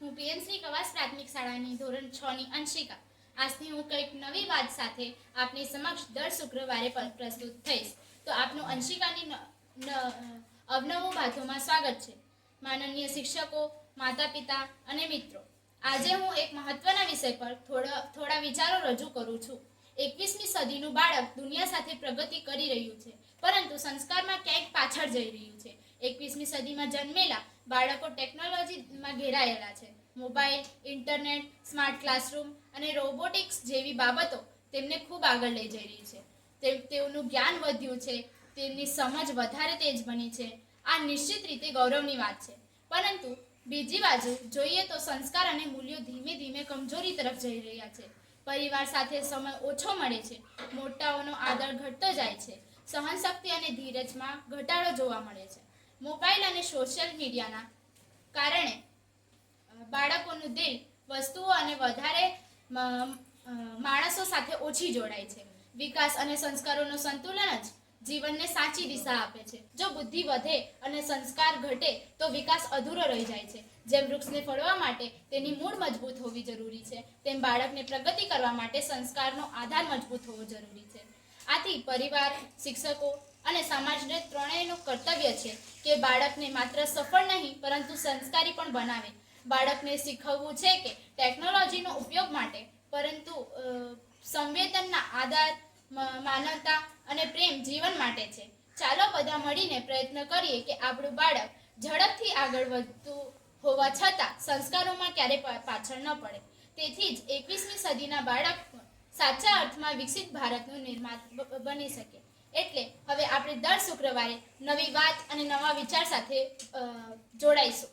હું પીએમસી કવાસ પ્રાથમિક શાળાની ધોરણ છ ની અંશિકા. આજથી હું કંઈક નવી વાત સાથે આપની સમક્ષ દર શુક્રવારે પ્રસ્તુત થઈશ. તો આપનું અંશિકાની અવનવું વાતોમાં સ્વાગત છે. માનનીય શિક્ષકો માતા પિતા અને મિત્રો, આજે હું એક મહત્વના વિષય પર થોડા થોડા વિચારો રજૂ કરું છું. એકવીસમી સદીનું બાળક દુનિયા સાથે પ્રગતિ કરી રહ્યું છે, પરંતુ સંસ્કારમાં ક્યાંક પાછળ જઈ રહ્યું છે. એકવીસમી સદીમાં જન્મેલા બાળકો ટેકનોલોજીમાં ઘેરાયેલા છે. મોબાઈલ, ઇન્ટરનેટ, સ્માર્ટ ક્લાસરૂમ અને રોબોટિક્સ જેવી બાબતો તેમને ખૂબ આગળ લઈ જઈ રહી છે. તે- તેઓનું જ્ઞાન વધ્યું છે, તેમની સમજ વધારે તેજ બની છે. આ નિશ્ચિત રીતે ગૌરવની વાત છે. પરંતુ બીજી બાજુ જોઈએ તો સંસ્કાર અને મૂલ્યો ધીમે ધીમે કમજોરી તરફ જઈ રહ્યા છે. પરિવાર સાથે સમય ઓછો મળે છે. મોટાઓનો આદર ઘટતો જાય છે. સહનશક્તિ અને ધીરજમાં ઘટાડો જોવા મળે છે. મોબાઈલ અને સોશિયલ મીડિયાના કારણે બાળકોનું દિલ વસ્તુઓ અને વધારે માણસો સાથે ઓછી જોડાય છે. વિકાસ અને સંસ્કારોનું સંતુલન જ જીવનને સાચી દિશા આપે છે. જો બુદ્ધિ વધે અને સંસ્કાર ઘટે, તો વિકાસ અધૂરો રહી જાય છે. જેમ વૃક્ષને ફળવા માટે તેની મૂળ મજબૂત હોવી જરૂરી છે, તેમ બાળકને પ્રગતિ કરવા માટે સંસ્કારનો આધાર મજબૂત હોવો જરૂરી છે. આથી પરિવાર, શિક્ષકો અને સમાજને ત્રણેયનું કર્તવ્ય છે કે બાળકને માત્ર સફળ નહીં, પરંતુ સંસ્કારી પણ બનાવે. બાળકને શીખવવું છે કે ટેકનોલોજીનો ઉપયોગ માટે, પરંતુ સંવેદનના આધાર માનવતા અને પ્રેમ જીવન માટે છે. ચાલો બધા મળીને પ્રયત્ન કરીએ કે આપણું બાળક ઝડપથી આગળ વધતું હોવા છતાં સંસ્કારોમાં ક્યારે પાછળ ન પડે. તેથી જ એકવીસમી સદીના બાળક સાચા અર્થમાં વિકસિત ભારતનું નિર્માણ બની શકે. એટલે હવે આપણે દર શુક્રવારે નવી વાત અને નવા વિચાર સાથે જોડાઈશું.